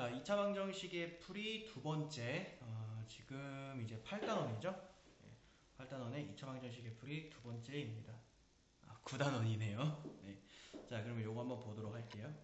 자, 2차 방정식의 풀이 두 번째, 어, 지금 이제 8단원이죠? 네, 8단원의 2차 방정식의 풀이 두 번째입니다. 아, 9단원이네요. 네. 자, 그러면 요거 한번 보도록 할게요.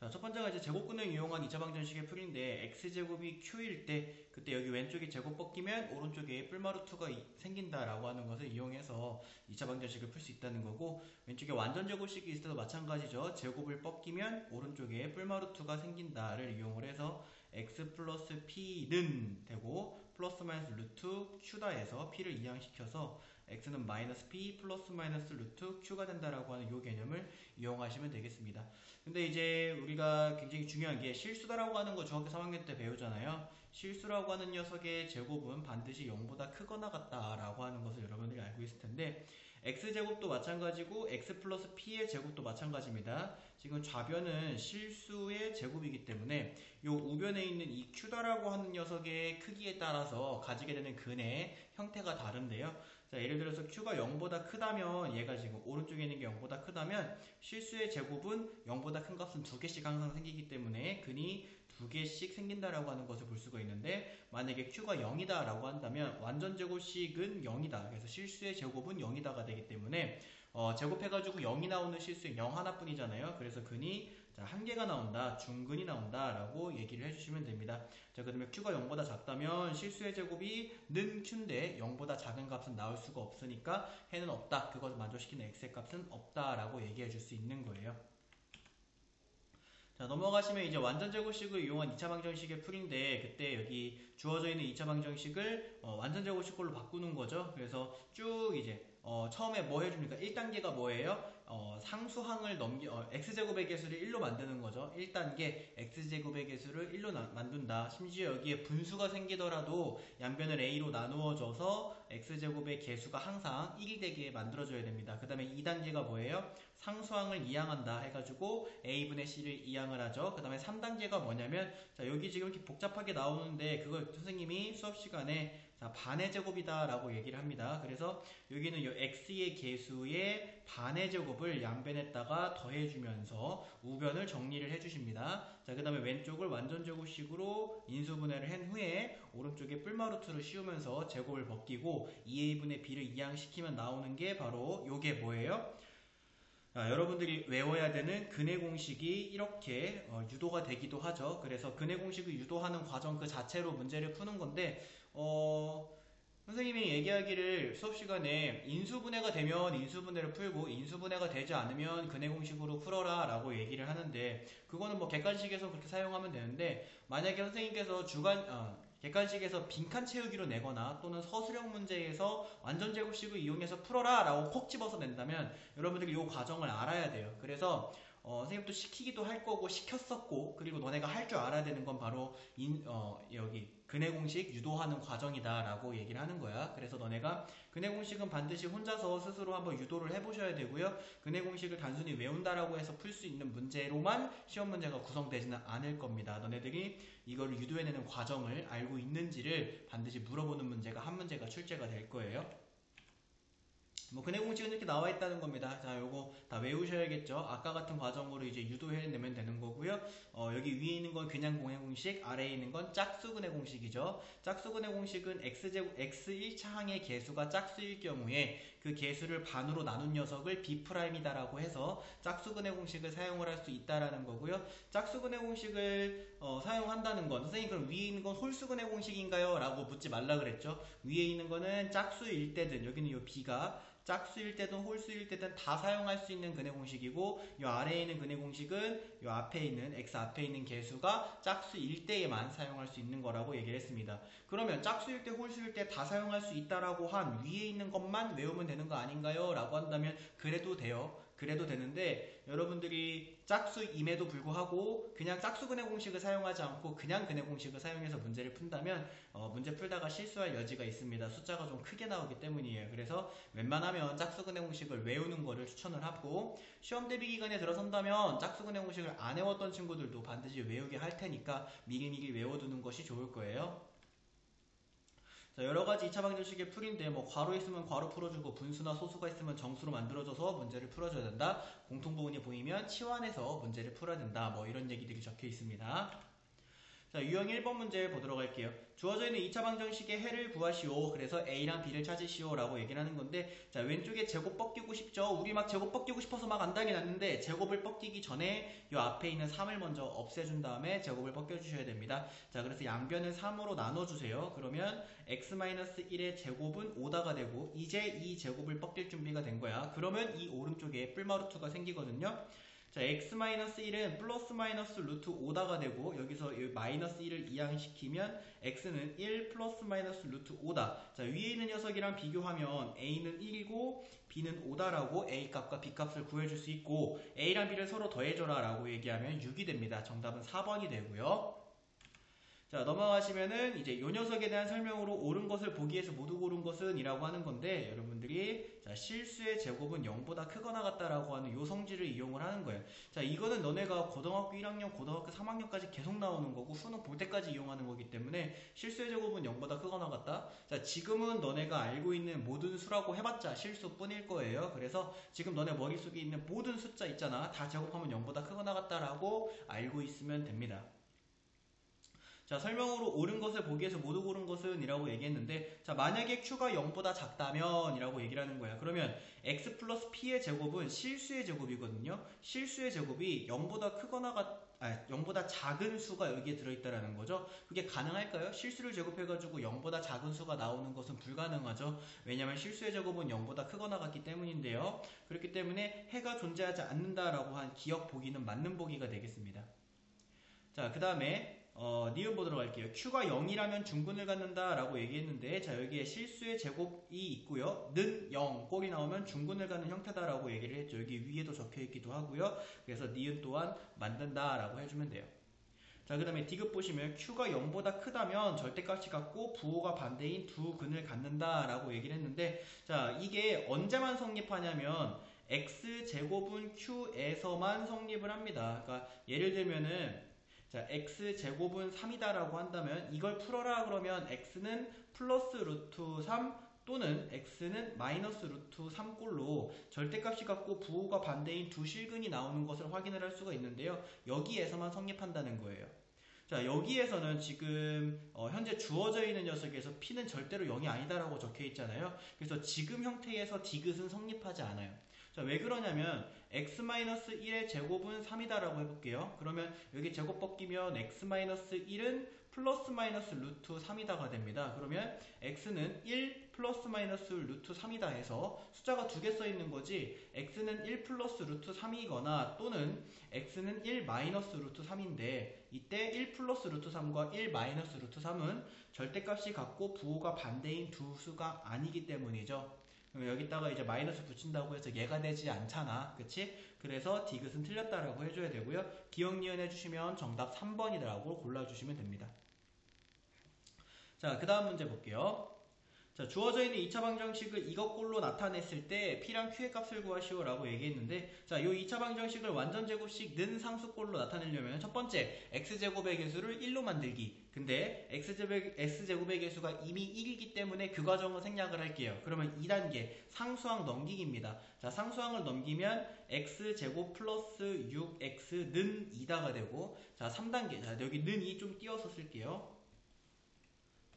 자, 첫 번째가 이제 제곱근을 이용한 2차 방정식의 풀인데 x제곱이 q일 때 그때 여기 왼쪽에 제곱 벗기면 오른쪽에 뿔마루트가 생긴다라고 하는 것을 이용해서 2차 방정식을 풀 수 있다는 거고 왼쪽에 완전 제곱식이 있을 때도 마찬가지죠. 제곱을 벗기면 오른쪽에 뿔마루트가 생긴다를 이용을 해서 x 플러스 p는 되고 플러스 마이너스 루트 q다 해서 p를 이항시켜서 x는 마이너스 p 플러스 마이너스 루트 q가 된다라고 하는 이 개념을 이용하시면 되겠습니다. 근데 이제 우리가 굉장히 중요한 게 실수다라고 하는 거 중학교 3학년 때 배우잖아요. 실수라고 하는 녀석의 제곱은 반드시 0보다 크거나 같다라고 하는 것을 여러분들이 알고 있을 텐데 x제곱도 마찬가지고 x 플러스 p의 제곱도 마찬가지입니다. 지금 좌변은 실수의 제곱이기 때문에 이 우변에 있는 이 q다라고 하는 녀석의 크기에 따라서 가지게 되는 근의 형태가 다른데요. 자, 예를 들어서 q가 0보다 크다면 얘가 지금 오른쪽에 있는 게 0보다 크다면 실수의 제곱은 0보다 큰 값은 두 개씩 항상 생기기 때문에 근이 두 개씩 생긴다라고 하는 것을 볼 수가 있는데 만약에 q가 0이다 라고 한다면 완전 제곱식은 0이다. 그래서 실수의 제곱은 0이다가 되기 때문에 어, 제곱해가지고 0이 나오는 실수는 0 하나뿐이잖아요. 그래서 근이 자, 한 개가 나온다 중근이 나온다 라고 얘기를 해주시면 됩니다 자 그 다음에 q가 0보다 작다면 실수의 제곱이 는 q인데 0보다 작은 값은 나올 수가 없으니까 해는 없다 그것을 만족시키는 x의 값은 없다 라고 얘기해 줄 수 있는 거예요 자, 넘어가시면 이제 완전 제곱식을 이용한 2차 방정식의 풀인데 그때 여기 주어져 있는 2차 방정식을 어, 완전 제곱식으로 바꾸는 거죠. 그래서 쭉 이제 어, 처음에 뭐 해줍니까? 1단계가 뭐예요? 어, 상수항을 넘기, 어, x제곱의 개수를 1로 만드는 거죠. 1단계 x제곱의 개수를 1로 나, 만든다. 심지어 여기에 분수가 생기더라도 양변을 a로 나누어줘서 x제곱의 개수가 항상 1이 되게 만들어줘야 됩니다. 그 다음에 2단계가 뭐예요? 상수항을 이항한다 해가지고 a분의 c를 이항을 하죠. 그 다음에 3단계가 뭐냐면 자 여기 지금 이렇게 복잡하게 나오는데 그걸 선생님이 수업 시간에 자, 반의 제곱이다 라고 얘기를 합니다. 그래서 여기는 이 x의 개수의 반의 제곱을 양변에다가 더해주면서 우변을 정리를 해주십니다. 자, 그 다음에 왼쪽을 완전 제곱식으로 인수분해를 한 후에 오른쪽에 뿔마루트를 씌우면서 제곱을 벗기고 2a분의 b를 이항시키면 나오는 게 바로 요게 뭐예요? 아, 여러분들이 외워야 되는 근해 공식이 이렇게 어, 유도가 되기도 하죠. 그래서 근해 공식을 유도하는 과정 그 자체로 문제를 푸는 건데 어, 선생님이 얘기하기를 수업 시간에 인수분해가 되면 인수분해를 풀고 인수분해가 되지 않으면 근해 공식으로 풀어라 라고 얘기를 하는데 그거는 뭐 객관식에서 그렇게 사용하면 되는데 만약에 선생님께서 주간 어, 객관식에서 빈칸 채우기로 내거나 또는 서술형 문제에서 완전 제곱식을 이용해서 풀어라 라고 콕 집어서 낸다면 여러분들이 이 과정을 알아야 돼요. 그래서 어, 선생님도 시키기도 할 거고 시켰었고 그리고 너네가 할 줄 알아야 되는 건 바로 인, 어, 여기 근해 공식 유도하는 과정이다 라고 얘기를 하는 거야. 그래서 너네가 근해 공식은 반드시 혼자서 스스로 한번 유도를 해보셔야 되고요. 근해 공식을 단순히 외운다라고 해서 풀 수 있는 문제로만 시험 문제가 구성되지는 않을 겁니다. 너네들이 이걸 유도해내는 과정을 알고 있는지를 반드시 물어보는 문제가 한 문제가 출제가 될 거예요 뭐 근해 공식은 이렇게 나와 있다는 겁니다. 자, 요거 다 외우셔야겠죠. 아까 같은 과정으로 이제 유도해 내면 되는 거고요. 어, 여기 위에 있는 건 그냥 공해 공식, 아래에 있는 건 짝수 근해 공식이죠. 짝수 근해 공식은 x제곱 x 1차항의 개수가 짝수일 경우에 그 개수를 반으로 나눈 녀석을 b'이다라고 해서 짝수 근해 공식을 사용을 할 수 있다라는 거고요. 짝수 근해 공식을 어, 사용한다는 건 선생님 그럼 위에 있는 건 홀수 근해 공식인가요? 라고 묻지 말라 그랬죠. 위에 있는 거는 짝수일 때든 여기는 요 b가 짝수일 때든 홀수일 때든 다 사용할 수 있는 근해 공식이고 이 아래에 있는 근해 공식은 이 앞에 있는 x 앞에 있는 개수가 짝수일 때에만 사용할 수 있는 거라고 얘기를 했습니다. 그러면 짝수일 때 홀수일 때 다 사용할 수 있다라고 한 위에 있는 것만 외우면 되는 거 아닌가요? 라고 한다면 그래도 돼요. 그래도 되는데 여러분들이 짝수임에도 불구하고 그냥 짝수근해 공식을 사용하지 않고 그냥 근해 공식을 사용해서 문제를 푼다면 어, 문제 풀다가 실수할 여지가 있습니다. 숫자가 좀 크게 나오기 때문이에요. 그래서 웬만하면 짝수근해 공식을 외우는 거를 추천을 하고 시험 대비 기간에 들어선다면 짝수근해 공식을 안 외웠던 친구들도 반드시 외우게 할 테니까 미리미리 외워두는 것이 좋을 거예요. 자, 여러 가지 2차 방정식의 풀인데 뭐 괄호 있으면 괄호 풀어주고 분수나 소수가 있으면 정수로 만들어줘서 문제를 풀어줘야 된다. 공통 부분이 보이면 치환해서 문제를 풀어야 된다. 뭐 이런 얘기들이 적혀 있습니다. 자, 유형 1번 문제 보도록 할게요. 주어져 있는 2차 방정식의 해를 구하시오. 그래서 A랑 B를 찾으시오. 라고 얘기를 하는 건데, 자, 왼쪽에 제곱 뻗기고 싶죠? 우리 막 제곱 뻗기고 싶어서 막 안당이 났는데, 제곱을 뻗기기 전에 이 앞에 있는 3을 먼저 없애준 다음에 제곱을 뻗겨주셔야 됩니다. 자, 그래서 양변을 3으로 나눠주세요. 그러면 x-1의 제곱은 5다가 되고, 이제 이 제곱을 뻗길 준비가 된 거야. 그러면 이 오른쪽에 뿔마루트가 생기거든요. 자, x-1은 플러스 마이너스 루트 5다가 되고 여기서 이 마이너스 1을 이항시키면 x는 1 플러스 마이너스 루트 5다. 자, 위에 있는 녀석이랑 비교하면 a는 1이고 b는 5다라고 a 값과 b 값을 구해줄 수 있고 a랑 b를 서로 더해줘라 라고 얘기하면 6이 됩니다. 정답은 4번이 되고요. 자 넘어가시면은 이제 요 녀석에 대한 설명으로 옳은 것을 보기 위해서 모두 고른 것은 이라고 하는 건데 여러분들이 자 실수의 제곱은 0보다 크거나 같다라고 하는 요 성질을 이용을 하는 거예요. 자 이거는 너네가 고등학교 1학년 고등학교 3학년까지 계속 나오는 거고 수능 볼 때까지 이용하는 거기 때문에 실수의 제곱은 0보다 크거나 같다. 자 지금은 너네가 알고 있는 모든 수라고 해봤자 실수뿐일 거예요. 그래서 지금 너네 머릿속에 있는 모든 숫자 있잖아. 다 제곱하면 0보다 크거나 같다라고 알고 있으면 됩니다 자, 설명으로 옳은 것을 보기 위해서 모두 고른 것은 이라고 얘기했는데, 자, 만약에 q가 0보다 작다면 이라고 얘기를 하는 거야. 그러면 x 플러스 p의 제곱은 실수의 제곱이거든요. 실수의 제곱이 0보다 크거나 같, 아, 0보다 작은 수가 여기에 들어있다라는 거죠. 그게 가능할까요? 실수를 제곱해가지고 0보다 작은 수가 나오는 것은 불가능하죠. 왜냐하면 실수의 제곱은 0보다 크거나 같기 때문인데요. 그렇기 때문에 해가 존재하지 않는다라고 한 기억 보기는 맞는 보기가 되겠습니다. 자, 그 다음에 어, 니은 보도록 할게요. q가 0이라면 중근을 갖는다 라고 얘기했는데 자 여기에 실수의 제곱이 있고요. 는 0, 꼴이 나오면 중근을 갖는 형태다 라고 얘기를 했죠. 여기 위에도 적혀 있기도 하고요. 그래서 니은 또한 만든다 라고 해주면 돼요. 자, 그 다음에 디귿 보시면 q가 0보다 크다면 절대값이 같고 부호가 반대인 두 근을 갖는다 라고 얘기를 했는데 자, 이게 언제만 성립하냐면 x제곱은 q에서만 성립을 합니다. 그러니까 예를 들면은 자, x제곱은 3이다라고 한다면 이걸 풀어라 그러면 x는 플러스 루트 3 또는 x는 마이너스 루트 3꼴로 절대값이 같고 부호가 반대인 두 실근이 나오는 것을 확인을 할 수가 있는데요. 여기에서만 성립한다는 거예요. 자 여기에서는 지금 어, 현재 주어져 있는 녀석에서 p는 절대로 0이 아니다라고 적혀 있잖아요. 그래서 지금 형태에서 디귿은 성립하지 않아요. 자, 왜 그러냐면 x-1의 제곱은 3이다라고 해볼게요. 그러면 여기 제곱 벗기면 x-1은 플러스 마이너스 루트 3이다가 됩니다. 그러면 x는 1 플러스 마이너스 루트 3이다 해서 숫자가 두 개 써 있는 거지 x는 1 플러스 루트 3이거나 또는 x는 1 마이너스 루트 3인데 이때 1 플러스 루트 3과 1 마이너스 루트 3은 절대값이 같고 부호가 반대인 두 수가 아니기 때문이죠. 여기다가 이제 마이너스 붙인다고 해서 얘가 되지 않잖아. 그치? 그래서 디귿은 틀렸다라고 해줘야 되고요. 기억 니은 해주시면 정답 3번이라고 골라주시면 됩니다. 자, 그 다음 문제 볼게요. 자, 주어져 있는 2차 방정식을 이것꼴로 나타냈을 때 P랑 Q의 값을 구하시오 라고 얘기했는데 자, 이 2차 방정식을 완전 제곱식 는 상수꼴로 나타내려면 첫 번째 X제곱의 개수를 1로 만들기. 근데 X제곱, X제곱의 개수가 이미 1이기 때문에 그 과정을 생략을 할게요. 그러면 2단계 상수항 넘기기입니다. 자, 상수항을 넘기면 X제곱 플러스 6X 는 2다가 되고 자, 3단계. 자, 여기 는 2 좀 띄워서 쓸게요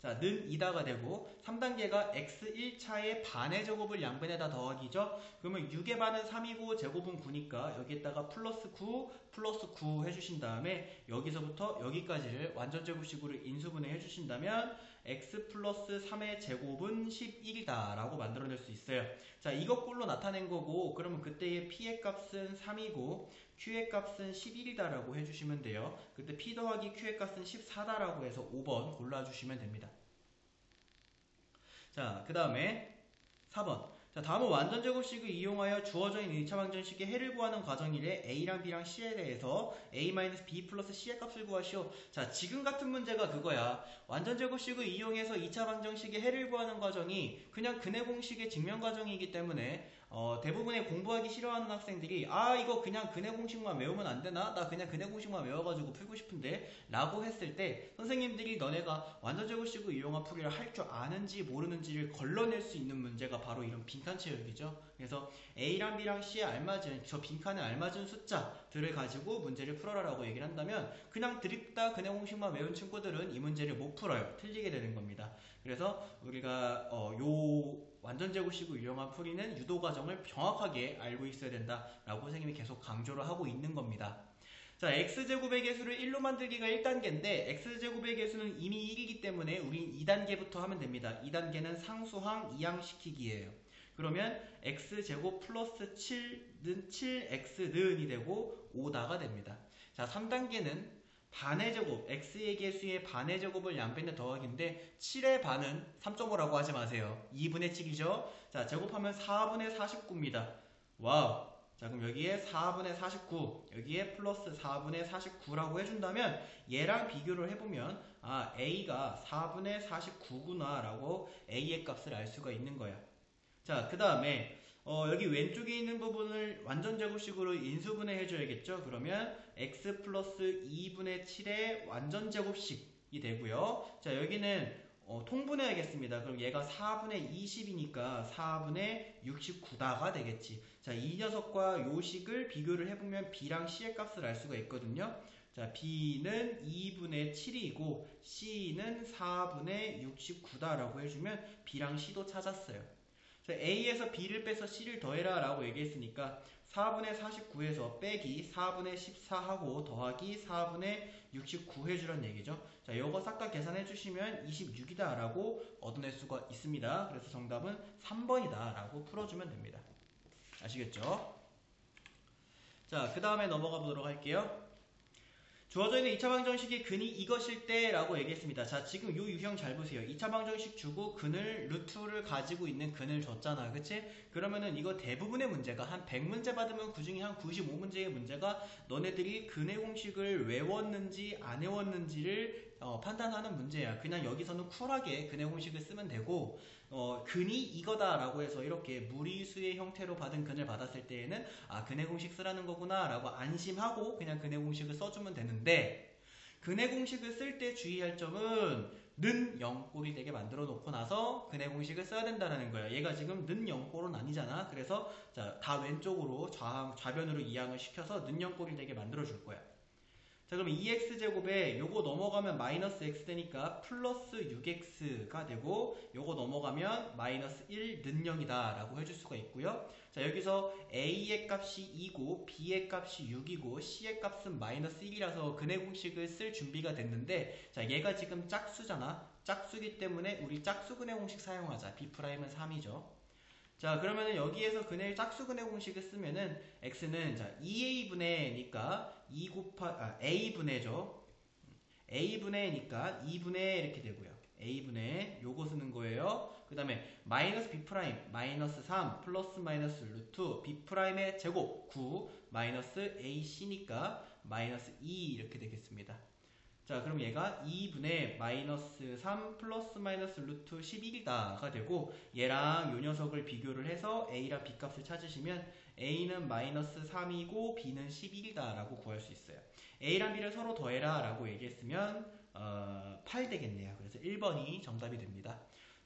자, 는 2다가 되고 3단계가 x 1차의 반의 제곱을 양변에다 더하기죠. 그러면 6의 반은 3이고 제곱은 9니까 여기에다가 플러스 9 플러스 9 해주신 다음에 여기서부터 여기까지를 완전 제곱식으로 인수분해 해주신다면 x 플러스 3의 제곱은 11이다 라고 만들어낼 수 있어요. 자 이것꼴로 나타낸 거고 그러면 그때의 p의 값은 3이고 q의 값은 11이다 라고 해주시면 돼요. 그때 p 더하기 q의 값은 14다 라고 해서 5번 골라주시면 됩니다. 자, 그 다음에 4번. 자, 다음은 완전 제곱식을 이용하여 주어져 있는 1차 방정식의 해를 구하는 과정이래 A랑 B랑 C에 대해서 A-B 플러스 C의 값을 구하시오. 자, 지금 같은 문제가 그거야. 완전 제곱식을 이용해서 2차 방정식의 해를 구하는 과정이 그냥 근해 공식의 증명 과정이기 때문에 어, 대부분의 공부하기 싫어하는 학생들이 아 이거 그냥 근해 공식만 외우면 안 되나? 나 그냥 근해 공식만 외워가지고 풀고 싶은데 라고 했을 때 선생님들이 너네가 완전 제곱식을 이용한 풀이를 할 줄 아는지 모르는지를 걸러낼 수 있는 문제가 바로 이런 빈칸 채우기죠. 그래서 A랑 B랑 C에 알맞은 저 빈칸에 알맞은 숫자들을 가지고 문제를 풀어라 라고 얘기를 한다면 그냥 드립다 근해 공식만 외운 친구들은 이 문제를 못 풀어요. 틀리게 되는 겁니다. 그래서 우리가 어, 요 완전 제곱식을 이용한 풀이는 유도 과정을 정확하게 알고 있어야 된다라고 선생님이 계속 강조를 하고 있는 겁니다. 자, x제곱의 개수를 1로 만들기가 1단계인데 x제곱의 개수는 이미 1이기 때문에 우린 2단계부터 하면 됩니다. 2단계는 상수항 이항시키기예요. 그러면 x제곱 플러스 7는 7x는이 되고 5다가 됩니다. 자, 3단계는 반의 제곱, x의 개수의 반의 제곱을 양변에 더하기인데 7의 반은 3.5라고 하지 마세요. 2분의 7이죠. 자, 제곱하면 4분의 49입니다. 와우. 자, 그럼 여기에 4분의 49, 여기에 플러스 4분의 49라고 해준다면 얘랑 비교를 해보면 아, a가 4분의 49구나 라고 a의 값을 알 수가 있는 거야. 자, 그 다음에 어, 여기 왼쪽에 있는 부분을 완전 제곱식으로 인수분해 해줘야겠죠? 그러면 x 플러스 2분의 7의 완전 제곱식이 되고요. 자, 여기는 어, 통분해야겠습니다. 그럼 얘가 4분의 20이니까 4분의 69다가 되겠지. 자, 이 녀석과 요 식을 비교를 해보면 b랑 c의 값을 알 수가 있거든요. 자, b는 2분의 7이고 c는 4분의 69다라고 해주면 b랑 c도 찾았어요. A에서 B를 빼서 C를 더해라 라고 얘기했으니까 4분의 49에서 빼기 4분의 14하고 더하기 4분의 69 해주란 얘기죠. 자, 요거 싹 다 계산해 주시면 26이다 라고 얻어낼 수가 있습니다. 그래서 정답은 3번이다 라고 풀어주면 됩니다. 아시겠죠? 자, 그 다음에 넘어가 보도록 할게요. 주어져 있는 2차 방정식의 근이 이것일 때 라고 얘기했습니다. 자, 지금 이 유형 잘 보세요. 2차 방정식 주고 근을 루트를 가지고 있는 근을 줬잖아. 그치? 그러면은 이거 대부분의 문제가 한 100문제 받으면 그 중에 한 95문제의 문제가 너네들이 근의 공식을 외웠는지 안 외웠는지를 어, 판단하는 문제야. 그냥 여기서는 쿨하게 근의 공식을 쓰면 되고 어, 근이 이거다라고 해서 이렇게 무리수의 형태로 받은 근을 받았을 때에는 아 근의 공식 쓰라는 거구나라고 안심하고 그냥 근의 공식을 써주면 되는데 근의 공식을 쓸 때 주의할 점은 는 0꼴이 되게 만들어 놓고 나서 근의 공식을 써야 된다는 거예요. 얘가 지금 는 0꼴은 아니잖아. 그래서 자, 다 왼쪽으로 좌, 좌변으로 이항을 시켜서 는 0꼴이 되게 만들어 줄 거야. 자 그럼 2x제곱에 요거 넘어가면 마이너스 x 되니까 플러스 6x가 되고 요거 넘어가면 마이너스 1 는 0이다 라고 해줄 수가 있고요. 자 여기서 a의 값이 2고 b의 값이 6이고 c의 값은 마이너스 1이라서 근의 공식을 쓸 준비가 됐는데 자 얘가 지금 짝수잖아. 짝수기 때문에 우리 짝수근의 공식 사용하자. b'은 3이죠 자 그러면은 여기에서 근의 짝수근의 공식을 쓰면은 x는 자 2a분의니까 2 곱하 아, a분의죠. a분의니까 2분의 이렇게 되고요. a분의 요거 쓰는 거예요. 그 다음에 마이너스 b 프라임 마이너스 3 플러스 마이너스 루트 b 프라임의 제곱 9 마이너스 ac니까 마이너스 2 이렇게 되겠습니다 자 그럼 얘가 2분의 마이너스 3 플러스 마이너스 루트 11이다가 되고 얘랑 요 녀석을 비교를 해서 a랑 b 값을 찾으시면 a는 마이너스 3이고 b는 11이다 라고 구할 수 있어요. A랑 b를 서로 더해라 라고 얘기했으면 어, 8 되겠네요. 그래서 1번이 정답이 됩니다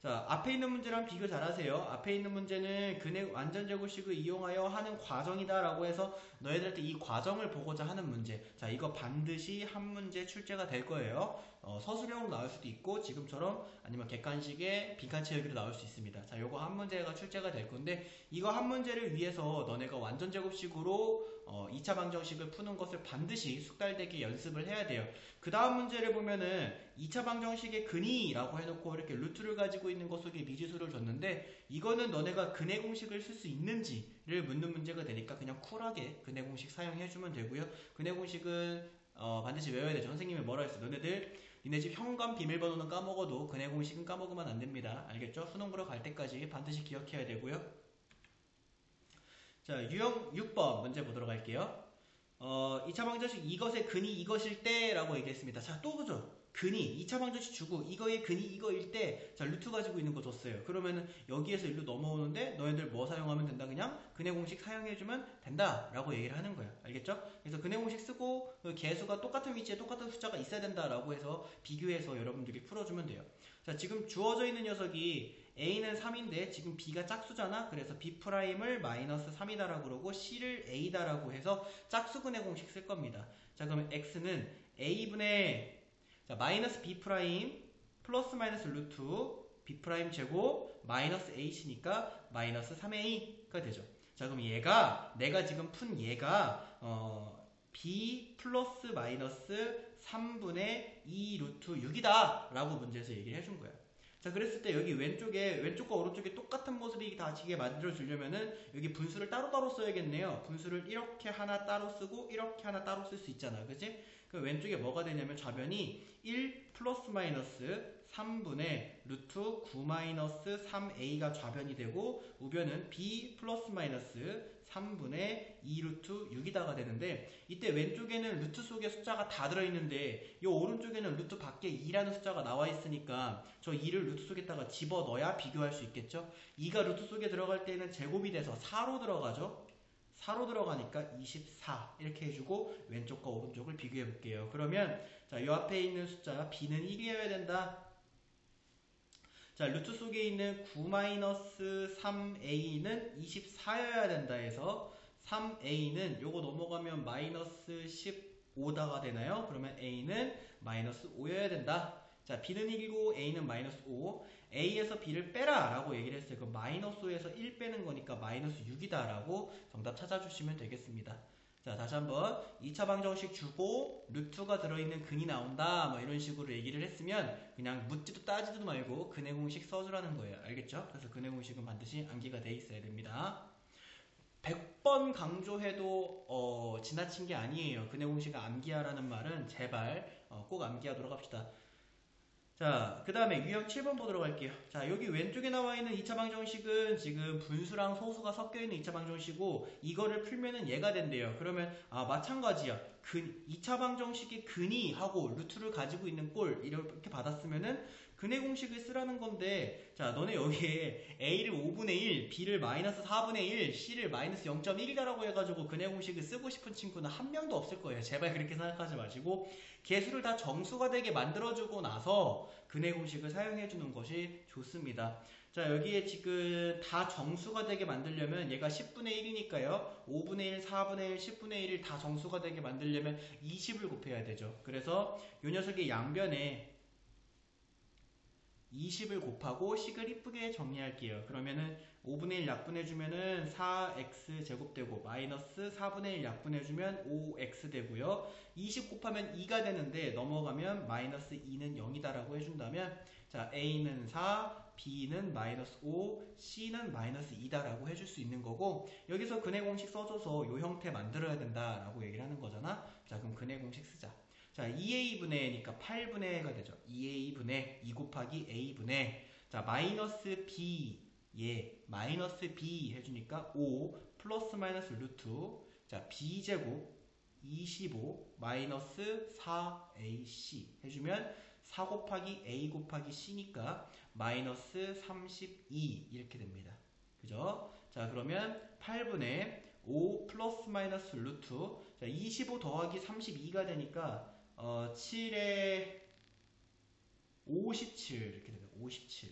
자, 앞에 있는 문제랑 비교 잘 하세요. 앞에 있는 문제는 근의 완전 제곱식을 이용하여 하는 과정이다 라고 해서 너희들한테 이 과정을 보고자 하는 문제. 자, 이거 반드시 한 문제 출제가 될 거예요. 어, 서술형으로 나올 수도 있고 지금처럼 아니면 객관식의 빈칸 채우기로 나올 수 있습니다. 자, 요거 한 문제가 출제가 될 건데 이거 한 문제를 위해서 너네가 완전 제곱식으로 어, 2차 방정식을 푸는 것을 반드시 숙달되게 연습을 해야 돼요. 그 다음 문제를 보면은 2차 방정식의 근이라고 해놓고 이렇게 루트를 가지고 있는 것 속에 미지수를 줬는데 이거는 너네가 근의 공식을 쓸 수 있는지를 묻는 문제가 되니까 그냥 쿨하게 근의 공식 사용해주면 되고요. 근의 공식은 어, 반드시 외워야 되죠. 선생님이 뭐라 했어? 너네들 니네 집 현관 비밀번호는 까먹어도 근의 공식은 까먹으면 안 됩니다. 알겠죠? 수능 보러 갈 때까지 반드시 기억해야 되고요. 자, 유형 6번 문제 보도록 할게요. 어, 2차 방정식 이것의 근이 이것일 때라고 얘기했습니다. 자, 또 보죠. 근이 2차 방정식 주고 이거의 근이 이거일 때 자 루트 가지고 있는 거 줬어요. 그러면은 여기에서 일로 넘어오는데 너희들 뭐 사용하면 된다 그냥 근의 공식 사용해주면 된다라고 얘기를 하는 거야. 알겠죠? 그래서 근의 공식 쓰고 그 개수가 똑같은 위치에 똑같은 숫자가 있어야 된다라고 해서 비교해서 여러분들이 풀어주면 돼요. 자 지금 주어져 있는 녀석이 a는 3인데 지금 b가 짝수잖아. 그래서 b 프라임을 마이너스 3이다라고 그러고 c를 a다라고 해서 짝수근의 공식 쓸 겁니다. 자 그러면 x는 a분의 자 마이너스 b 프라임 플러스 마이너스 루트 b 프라임 제곱 마이너스 h니까 마이너스 3a가 되죠. 자 그럼 얘가 내가 지금 푼 얘가 어, b 플러스 마이너스 3분의 2 루트 6이다 라고 문제에서 얘기를 해준 거야. 자 그랬을 때 여기 왼쪽에 왼쪽과 오른쪽에 똑같은 모습이 다지게 만들어 주려면은 여기 분수를 따로따로 써야겠네요. 분수를 이렇게 하나 따로 쓰고 이렇게 하나 따로 쓸 수 있잖아 그지 그 왼쪽에 뭐가 되냐면 좌변이 1 플러스 마이너스 3분의 루트 9 마이너스 3a가 좌변이 되고 우변은 b 플러스 마이너스 3분의 2 루트 6이다가 되는데 이때 왼쪽에는 루트 속에 숫자가 다 들어있는데 이 오른쪽에는 루트 밖에 2라는 숫자가 나와 있으니까 저 2를 루트 속에다가 집어넣어야 비교할 수 있겠죠? 2가 루트 속에 들어갈 때는 제곱이 돼서 4로 들어가죠? 4로 들어가니까 24 이렇게 해주고 왼쪽과 오른쪽을 비교해 볼게요. 그러면 자 이 앞에 있는 숫자 b는 1이어야 된다 자, 루트 속에 있는 9-3a는 24여야 된다 해서 3a는 요거 넘어가면 마이너스 15다가 되나요? 그러면 a는 마이너스 5여야 된다. 자, b는 1이고 a는 마이너스 5. a에서 b를 빼라 라고 얘기를 했어요. 그 마이너스 5에서 1 빼는 거니까 마이너스 6이다 라고 정답 찾아주시면 되겠습니다. 자, 다시 한번 2차 방정식 주고 루트가 들어있는 근이 나온다 뭐 이런 식으로 얘기를 했으면 그냥 묻지도 따지도 말고 근의 공식 써주라는 거예요. 알겠죠? 그래서 근의 공식은 반드시 암기가 돼 있어야 됩니다. 100번 강조해도 어, 지나친 게 아니에요. 근의 공식을 암기하라는 말은 제발 어, 꼭 암기하도록 합시다. 자, 그 다음에 유형 7번 보도록 할게요. 자, 여기 왼쪽에 나와 있는 2차 방정식은 지금 분수랑 소수가 섞여 있는 2차 방정식이고 이거를 풀면은 얘가 된대요. 그러면 아, 마찬가지야. 근 2차 방정식의 근이 하고 루트를 가지고 있는 꼴 이렇게 받았으면은 근의 공식을 쓰라는 건데 자 너네 여기에 a를 5분의 1, b를 마이너스 4분의 1, c를 마이너스 0.1이라고 해가지고 근의 공식을 쓰고 싶은 친구는 한 명도 없을 거예요. 제발 그렇게 생각하지 마시고 개수를 다 정수가 되게 만들어주고 나서 근의 공식을 사용해주는 것이 좋습니다. 자 여기에 지금 다 정수가 되게 만들려면 얘가 10분의 1이니까요. 5분의 1, 4분의 1, 10분의 1을 다 정수가 되게 만들려면 20을 곱해야 되죠. 그래서 이 녀석의 양변에 20을 곱하고 식을 이쁘게 정리할게요. 그러면은 5분의 1 약분해주면은 4x 제곱되고 마이너스 4분의 1 약분해주면 5x 되고요. 20 곱하면 2가 되는데 넘어가면 마이너스 2는 0이다라고 해준다면 자 a는 4, b는 마이너스 5, c는 마이너스 2다라고 해줄 수 있는 거고 여기서 근의 공식 써줘서 요 형태 만들어야 된다라고 얘기를 하는 거잖아. 자 그럼 근의 공식 쓰자. 자, 2a분의 니까 8분의 가 되죠. 2a분의 2 곱하기 a분의 자, 마이너스 b 예, 마이너스 b 해주니까 5 플러스 마이너스 루트 자, b제곱 25 마이너스 4ac 해주면 4 곱하기 a 곱하기 c니까 마이너스 32 이렇게 됩니다. 그죠? 자, 그러면 8분의 5 플러스 마이너스 루트 자, 25 더하기 32가 되니까 어, 7에 57 이렇게 됩니다. 57.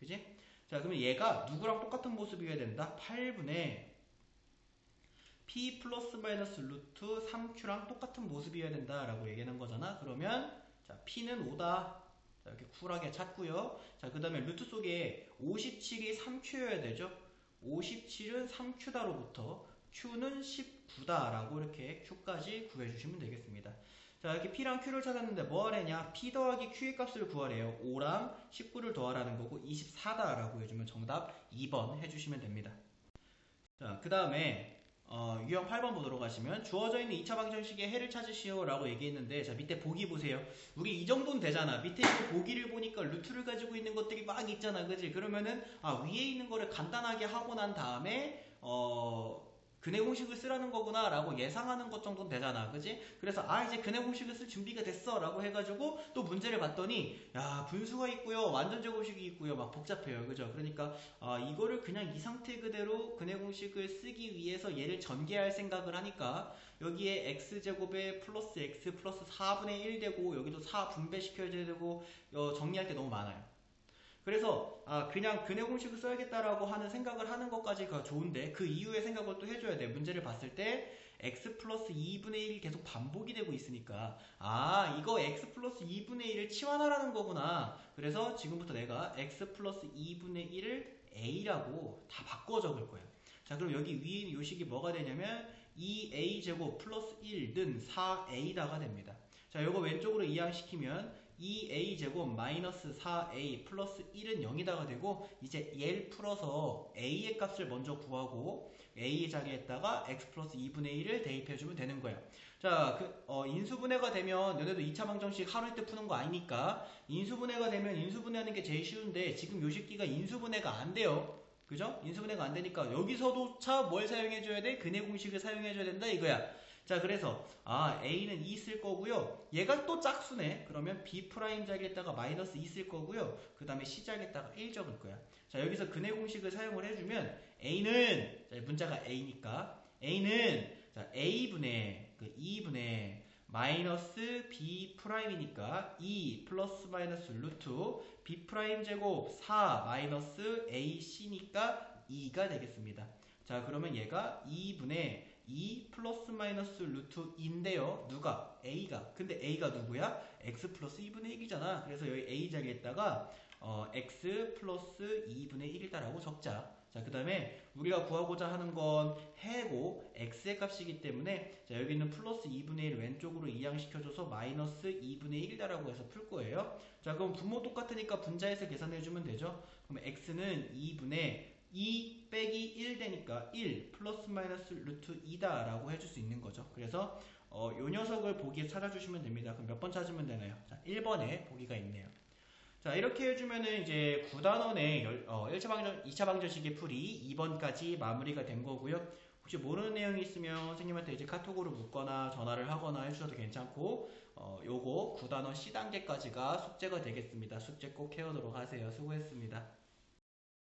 그지? 자, 그러면 얘가 누구랑 똑같은 모습이어야 된다? 8분의 p 플러스 마이너스 루트 3q랑 똑같은 모습이어야 된다 라고 얘기하는 거잖아. 그러면 자, p는 5다. 자, 이렇게 쿨하게 찾고요. 자, 그 다음에 루트 속에 57이 3q여야 되죠. 57은 3q다로부터 q는 19다 라고 이렇게 q까지 구해주시면 되겠습니다. 자 이렇게 P랑 Q를 찾았는데 뭐 하래냐? P 더하기 Q의 값을 구하래요. 5랑 19를 더하라는 거고 24다 라고 해주면 정답 2번 해주시면 됩니다. 자그 다음에 어, 유형 8번 보도록 하시면 주어져 있는 2차 방정식의 해를 찾으시오 라고 얘기했는데 자 밑에 보기 보세요. 우리 이 정도는 되잖아. 밑에 있는 보기를 보니까 루트를 가지고 있는 것들이 막 있잖아. 그지 그러면은 아 위에 있는 거를 간단하게 하고 난 다음에 어 근해 공식을 쓰라는 거구나 라고 예상하는 것 정도는 되잖아 그지? 그래서 아 이제 근해 공식을 쓸 준비가 됐어 라고 해가지고 또 문제를 봤더니 야 분수가 있고요 완전 제곱식이 있고요 막 복잡해요 그죠? 그러니까 아 이거를 그냥 이 상태 그대로 근해 공식을 쓰기 위해서 얘를 전개할 생각을 하니까 여기에 x제곱에 플러스 x 플러스 4분의 1 되고 여기도 4 분배시켜야 되고 어, 정리할 게 너무 많아요 그래서 아 그냥 근해 공식을 써야겠다라고 하는 생각을 하는 것까지가 좋은데 그 이후의 생각을 또 해줘야 돼. 문제를 봤을 때 x 플러스 2분의 1이 계속 반복이 되고 있으니까 아 이거 x 플러스 2분의 1을 치환하라는 거구나. 그래서 지금부터 내가 x 플러스 2분의 1을 a라고 다 바꿔 적을 거야. 자 그럼 여기 위에 요식이 뭐가 되냐면 2a제곱 플러스 1는 4a다가 됩니다. 자 요거 왼쪽으로 이항시키면 2a제곱 마이너스 4a 플러스 1은 0이다가 되고 이제 얘를 풀어서 a의 값을 먼저 구하고 a의 자리에다가 x 플러스 2분의 1을 대입해주면 되는 거예요. 자, 그, 어, 인수분해가 되면 너네도 2차 방정식 하루 때 푸는 거 아니니까 인수분해가 되면 인수분해하는 게 제일 쉬운데 지금 요 식기가 인수분해가 안 돼요. 그죠? 인수분해가 안 되니까 여기서도 차 뭘 사용해줘야 돼? 근해 공식을 사용해줘야 된다 이거야. 자 그래서 아 a는 2 쓸 거고요. 얘가 또 짝수네. 그러면 b 프라임 자리에다가 마이너스 2 쓸 거고요. 그 다음에 c 자리에다가 1 적을 거야. 자 여기서 근해 공식을 사용을 해주면 a는 자, 문자가 a니까 a는 자 a분의 그 2분의 마이너스 b 프라임이니까 2 플러스 마이너스 루트 b 프라임 제곱 4 마이너스 ac니까 2가 되겠습니다. 자 그러면 얘가 2분의 2 플러스 마이너스 루트 2인데요. 누가? A가. 근데 A가 누구야? X 플러스 2분의 1이잖아. 그래서 여기 A 자리에다가 어, X 플러스 2분의 1이다라고 적자. 자, 그 다음에 우리가 구하고자 하는 건 해고 x의 값이기 때문에 자, 여기는 플러스 2분의 1 왼쪽으로 이항시켜줘서 마이너스 2분의 1이다라고 해서 풀 거예요. 자, 그럼 분모 똑같으니까 분자에서 계산해주면 되죠. 그럼 x는 2분의 2 빼기 1 되니까 1 플러스 마이너스 루트 2다 라고 해줄 수 있는 거죠. 그래서 어, 요 녀석을 보기에 찾아주시면 됩니다. 그럼 몇 번 찾으면 되나요? 자, 1번에 보기가 있네요. 자, 이렇게 해주면은 이제 9단원의 어, 1차 방정, 2차 방정식의 풀이 2번까지 마무리가 된 거고요. 혹시 모르는 내용이 있으면 선생님한테 이제 카톡으로 묻거나 전화를 하거나 해주셔도 괜찮고, 어, 요거 9단원 C단계까지가 숙제가 되겠습니다. 숙제 꼭 해오도록 하세요. 수고했습니다.